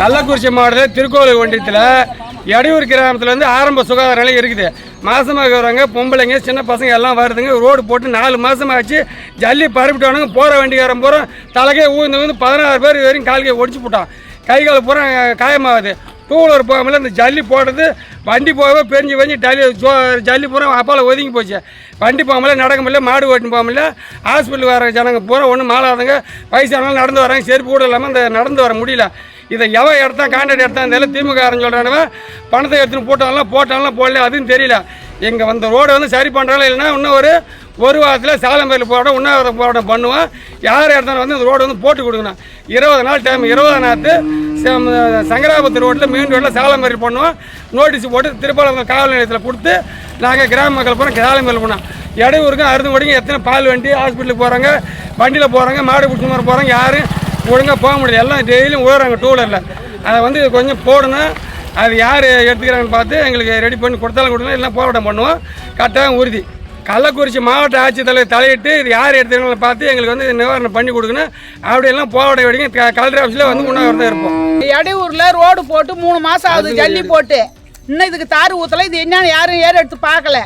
கள்ளக்குறிச்சி மாவட்டத்தில் திருக்கோவில் ஒன்றியத்தில் எடையூர் கிராமத்தில் ஆரம்ப சுகாதார நிலையம் இருக்குது. மாதமாக வரவங்க பொம்பளைங்க சின்ன பசங்க எல்லாம் வருதுங்க. ரோடு போட்டு நாலு மாசம் ஆச்சு. ஜல்லி பரப்பிட்டவனுங்க போகிற வண்டிக்காரன் பூரா தலைக்கே ஊந்து வந்து பதினாறு பேர் வரைக்கும் கால்கை ஒடிச்சு போட்டான். கை கால் பூரா காயமாகுது. டூ வீலர் போகாமல் இந்த ஜல்லி போடுறது வண்டி போகவே பெரிஞ்சு பெஞ்சு டல்லி ஜோ ஜல்லி பூரா அப்பால் ஒதுங்கி போச்சு. வண்டி போக முடியல நடக்க முடியல மாடு ஓட்டின்னு போக முடியல. ஹாஸ்பிட்டல் வர ஜனங்க பூரா ஒன்றும் மாலாதங்க வயசானவங்க நடந்து வராங்க செருப்பு கூட இல்லாமல் அந்த நடந்து வர முடியல. இதை எவன் எடுத்தான் கான்ட்ராக்ட் எடுத்தான் இருந்தாலும் திமுக காரன் சொல்கிறானுவன் பணத்தை எடுத்துன்னு போட்டாலும் போட்டாலும் போடல அதுவும் தெரியல. எங்கள் வந்த ரோடை வந்து சரி பண்ணுறாலும் இல்லைன்னா இன்னும் ஒரு ஒரு வாரத்தில் சாலம்பேரில் போராட்டம் உண்ணாவிரதம் போராட்டம் பண்ணுவோம் யார் எடுத்தாலும் வந்து இந்த ரோடு வந்து போட்டு கொடுக்கணும். இருபது நாள் டைம் இருபது நாற்று சங்கராபுரத்து ரோட்டில் மெயின் ரோட்டில் சாலம்பேரி பண்ணுவோம் நோட்டீஸ் போட்டு திருப்பாலம் காவல் நிலையத்தில் கொடுத்து நாங்கள் கிராம மக்கள் பூரா சாலம்பேரில் போனோம் இடையூருக்கும் அருந்துமடிக்கும் எத்தனை பால் வண்டி ஹாஸ்பிட்டலுக்கு போகிறாங்க வண்டியில் போகிறாங்க மாடு பிடிச்சி மாதிரி போகிறாங்க யாரும் ஒழுங்காக போக முடியல. எல்லாம் டெய்லியும் ஓடுறாங்க டூ வீலரில் அதை வந்து கொஞ்சம் போடணும். அது யார் எடுத்துக்கிறாங்கன்னு பார்த்து எங்களுக்கு ரெடி பண்ணி கொடுத்தாலும் கொடுக்கலாம் இல்லை போராட்டம் பண்ணுவோம். கட்டாயம் உறுதி. கள்ளக்குறிச்சி மாவட்ட ஆட்சித்தலைவர் தலையிட்டு இது யார் எடுத்துக்கிறாங்களோ பார்த்து எங்களுக்கு வந்து நிவாரணம் பண்ணி கொடுக்கணும். அப்படியெல்லாம் போராட வரைக்கும் கலெக்டர் ஆஃபீஸில் வந்து உண்ணாவிரதம் இருப்போம். இடையூர்ல ரோடு போட்டு மூணு மாசம் ஆகுது ஜல்லி போட்டு. இன்னும் இதுக்கு தார் ஊத்தல இது என்னன்னு யாரும் ஏற எடுத்து பார்க்கல.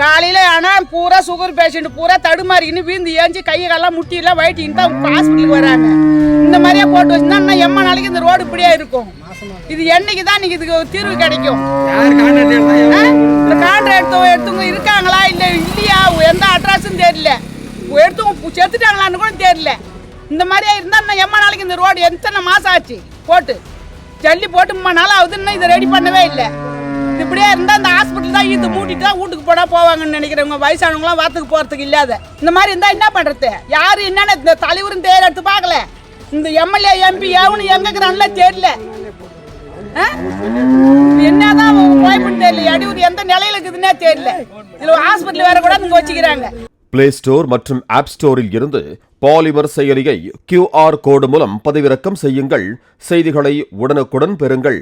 காலையில ஆனா பூரா சுகர் பேஷண்ட் பூரா தடுமாறிக்கின்னு வீந்து ஏஞ்சி கை காலெல்லாம் முட்டியெல்லாம் வயிட்டின்னு தான் ஹாஸ்பிட்டலுக்கு வராங்க. இந்த மாதிரியே போட்டு வச்சுன்னா இன்னும் எம்மா நாளைக்கு இந்த ரோடு இப்படியே இருக்கும்? இது என்னைக்கு தான் நீங்க இதுக்கு தீர்வு கிடைக்கும்? இந்த கான்ட்ராக்ட் எடுத்தவங்க இருக்காங்களா இல்ல இல்லையா? எந்த அட்ரஸும் தெரியல. எடுத்தவங்க செத்துட்டாங்களான்னு கூட தெரியல. இந்த மாதிரியா இருந்தா இன்னும் எம்மா நாளைக்கு இந்த ரோடு எத்தனை மாசம் ஆச்சு? போட்டு. ஜல்லி போட்டு மூணு நாள் ஆகுது இன்னும் இதை ரெடி பண்ணவே இல்லை. இப்படியே இருந்தால் அந்த ஹாஸ்பிட்டல் தான் இது மூட்டிட்டு தான் வீட்டுக்கு போனால் போவாங்கன்னு நினைக்கிறவங்க வயசானவங்களாம் வரத்துக்கு போகிறதுக்கு இல்லாத. இந்த மாதிரி இருந்தால் என்ன பண்ணுறது யார் என்னென்ன இந்த தலைவரும் தேர் எடுத்து பார்க்கல. இந்த எம்எல்ஏ எம்பி எவனு எங்கே இருக்கிறான்ல தெரியல. என்னதான் வாய்ப்புன்னு தெரியல. அடியூர் எந்த நிலையில இருக்குதுன்னே தெரியல. இதில் ஹாஸ்பிட்டல் வேற கூட இங்கே வச்சுக்கிறாங்க பிளே ஸ்டோர் மற்றும் ஆப் ஸ்டோரில் இருந்து பாலிமர் செயலியை கியூஆர் கோடு மூலம் பதிவிறக்கம் செய்யுங்கள். செய்திகளை உடனுக்குடன் பெறுங்கள்.